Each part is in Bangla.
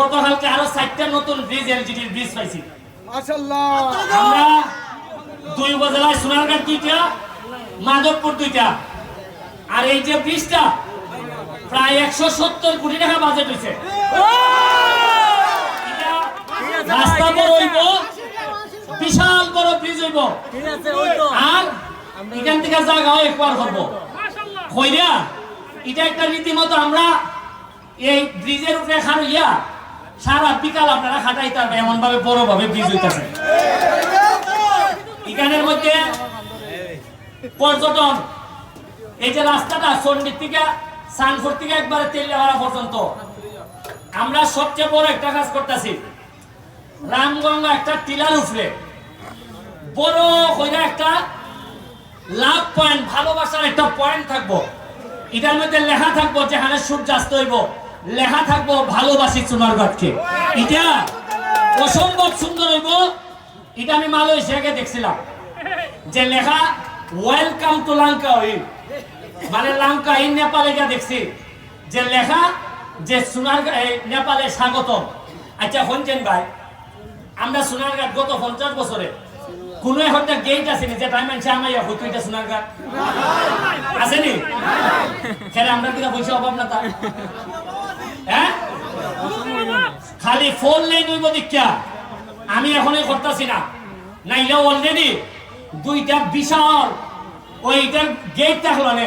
গতকালকে আরও চারটা নতুন ব্রিজ এলজিডির ব্রিজ পাইছি। আমরা দুই উপজেলায় সোনারঘাট দুইটা মাধবপুর দুইটা। আর এই যে ব্রিজটা প্রায় একশো সত্তর কোটি টাকা বাজেট হয়েছে রাস্তা বড় হইব বিশাল বড় ব্রিজ হইব। আর এখান থেকে জায়গাও একবার করব। কইরা এটা একটা রীতিমতো আমরা এই ব্রিজের উপরে খাড়িয়া সারা বিকাল আপনারা খাটাইতে পারবে এমন ভাবে বড় ভাবে এখানের মধ্যে পর্যটন, এই যে রাস্তাটা সন্ডির থেকে, সানফোর থেকে একবারে তেলিয়াহারা পর্যন্ত। আমরা সবচেয়ে বড় একটা কাজ করতেছি। রামগঙ্গা একটা টিলার উঠলে বড় কইরা একটা লাভ পয়েন্ট ভালোবাসার একটা পয়েন্ট থাকব। এটার মধ্যে লেখা থাকব যেখানে সূর্যাস্ত হইব। লেখা থাকব ভালোবাসি সোনারগড়কে এটা অসম্ভব সুন্দর হইব। এটা আমি মালয়েশিয়াকে দেখছিলাম। যে লেখা ওয়েলকাম টু লঙ্কা ওই মানে লঙ্কা এই নেপালে গিয়ে দেখছি। যে লেখা যে সোনার নেপালে স্বাগতম। আচ্ছা শুনছেন ভাই আমরা সোনার সোনারঘাট গত পঞ্চাশ বছরে কোন একটা গেট আসেনি যে টাইম আনছে আমার ইয়া হইতো এটা সোনারঘাট আসেনি খেলে আমরা কিনা পয়সা অভাব না তার হ্যাঁ? খালি ফোন লেন হইব দীক্ষা। আমি এখনই করতেছি না। নাইলে অলরেডি দুইটা বিশাল ওইটার গেট দেখল নে।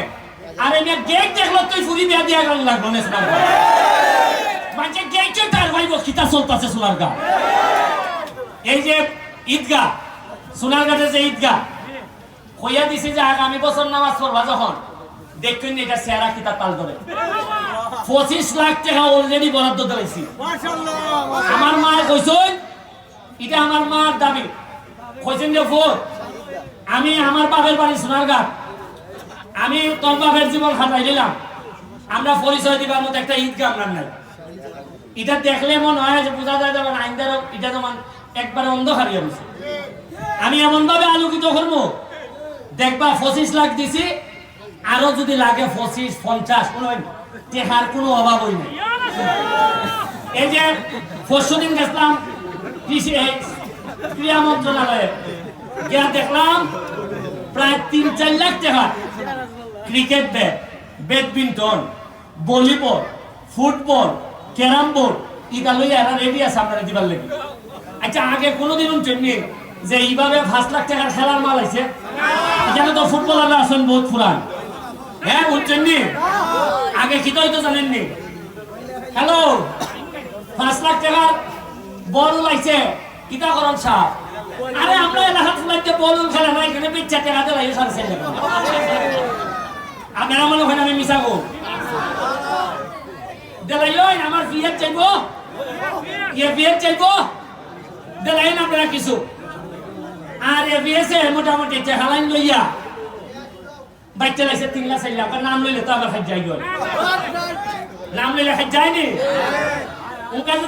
আর এই গেট দেখল, তুই ফুরি বিয়া দিয়া গেল লাগল না সোনারঘাট মানে গেটে তার ভাইব কিতা চলতেছে সোনারঘাট এই যে ঈদগাহ সোনারঘাটের যে ঈদগাহ, কইয়া দিছে যে আগামী বছর নামাজ পড়বা যখন। দেখবেন এটা সেরা কিতাব পাল করে। পঁচিশ লাখ টাকা অলরেডি বরাদ্দ দিয়েছি আমার মা কইছেন এটা আমার মার দাবি। কইছেন যে ফোর আমি আমার বাপের বাড়ি সোনারঘাট আমি তোর বাপের জীবন খাটাই দিলাম। আমরা পরিচয় দিবার মতো একটা ঈদগাহ আমরা নাই। এটা দেখলে মনে হয় যে বোঝা যায় যেমন আইনদার এটা যেমন একবারে অন্ধকার হয়ে গেছে আমি এমন ভাবে আলোকিত করব দেখবা পঁচিশ লাখ দিছি আরও যদি লাগে পঁচিশ পঞ্চাশ কোনো টেহার কোনো অভাব হই নাই। এই যে পরশু দিন গেছিলাম কৃষি ক্রীড়া মন্ত্রণালয়ে। গিয়া দেখলাম প্রায় তিন, চার লাখ টাকা cricket bat badminton volleyball football carrom board ইটা লইয়া এরা রেডি আছে আপনারা দিবার লেগে। আচ্ছা আগে কোনোদিন শুনছেননি যে এইভাবে পাঁচ লাখ টাকার খেলার মাল আছে এখানে তো ফুটবলাররা আছেন বহুত পুরান। হ্যাঁ বুঝছেননি? আগে কি তো হয়তো জানেননি। হ্যালো? পাঁচ লাখ টাকা বল লাগছে কিতা করেন সাহ? আরে, আমরা এলাকার ফুলাইতে বল খেলে না এখানে পিচ্ছা টাকা চার লাখ আপনারা মনে হয় আমি মিশা গো দেলাই ওই আমার বিয়ে চাইব। ইয়ে বিয়ে চাইব। দেলাই না আপনারা কিছু আর এ বিয়েছে মোটামুটি চেহালাইন লইয়া বাচ্চা লাগছে তিন লাখ চার লাখ নাম লইলে তো আবার হাজ যাই নাম লইলে হাজ যায়নি ওকে যদি